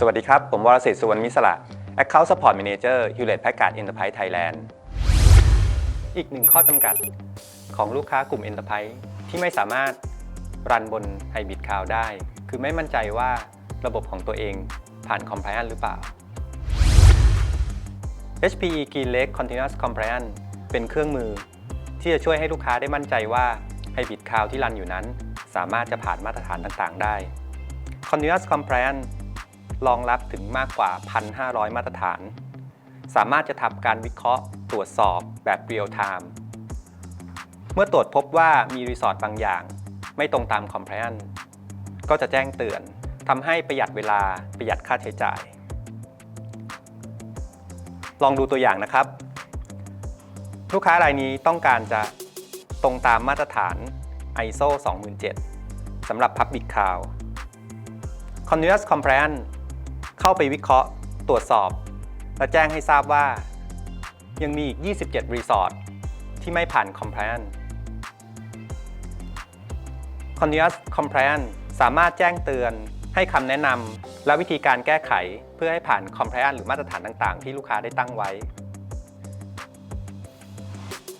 สวัสดีครับ ผมวรศิษฐ์สุวรรณมิสระ Account Support Manager Hewlett Packard Enterprise Thailand อีกหนึ่งข้อจำกัดของลูกค้ากลุ่ม Enterprise ที่ไม่สามารถรันบน Hybrid Cloud ได้ คือไม่มั่นใจว่าระบบของตัวเองผ่าน Compliance หรือเปล่า HPE GreenLake Continuous Compliance เป็นเครื่องมือ ที่จะช่วยให้ลูกค้าได้มั่นใจว่า Hybrid Cloud ที่รันอยู่นั้น สามารถจะผ่านมาตรฐานต่างๆ ได้ Continuous Compliance รองรับถึงมากกว่า 1,500 มาตรฐาน สามารถจะทำการวิเคราะห์ ตรวจสอบแบบ Real Time เมื่อตรวจพบว่ามีรีสอร์ทบางอย่าง ไม่ตรงตาม Compliance ก็จะแจ้งเตือนทำให้ประหยัดเวลาประหยัดค่าใช้จ่าย ลองดูตัวอย่างนะครับ ลูกค้ารายนี้ต้องการจะตรงตามมาตรฐาน ISO 27000สำหรับ Public Cloud Continuous Compliance เข้าไปวิเคราะห์ตรวจสอบ และแจ้งให้ทราบว่า ยังมีอีก 27 รีสอร์ทที่ไม่ผ่าน Compliance Continuous Compliance สามารถแจ้งเตือนให้คำแนะนำและวิธีการแก้ไขเพื่อให้ผ่าน Compliance หรือมาตรฐานต่างๆ ที่ลูกค้าได้ตั้งไว้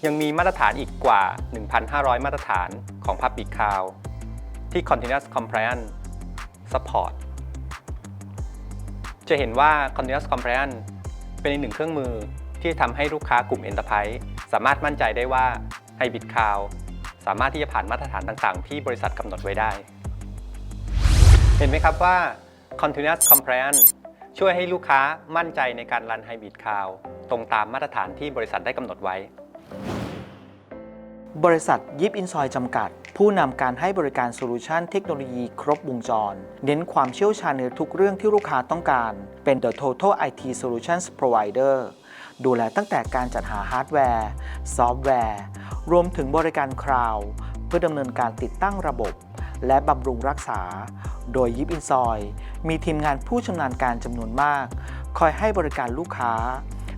ยังมีมาตรฐานอีกกว่า 1,500 มาตรฐานของ Public Cloud ที่ Continuous Compliance Support จะเห็นว่า Continuous Compliance เป็นอีกหนึ่งเครื่องมือที่ทำให้ลูกค้ากลุ่ม Enterprise สามารถมั่นใจได้ว่า Hybrid Cloud สามารถที่จะผ่านมาตรฐานต่างๆ ที่บริษัทกำหนดไว้ได้ เห็นไหมครับว่า Continuous Compliance ช่วยให้ลูกค้ามั่นใจในการรัน Hybrid Cloud ตรงตามมาตรฐานที่บริษัทได้กำหนดไว้ บริษัทยิปอินซอยจำกัด ผู้นำการให้บริการโซลูชันเทคโนโลยีครบวงจร เน้นความเชี่ยวชาญในทุกเรื่องที่ลูกค้าต้องการ เป็น The Total IT Solutions Provider ดูแลตั้งแต่การจัดหาฮาร์ดแวร์ ซอฟต์แวร์ รวมถึงบริการคลาวด์เพื่อดำเนินการติดตั้งระบบ และบำรุงรักษา โดยยิปอินซอย มีทีมงานผู้ชำนาญการจำนวนมาก คอยให้บริการลูกค้า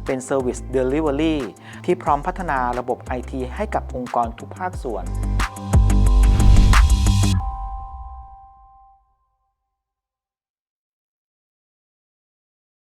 เป็น Service Delivery ที่พร้อมพัฒนาระบบ IT ให้กับองค์กรทุกภาคส่วน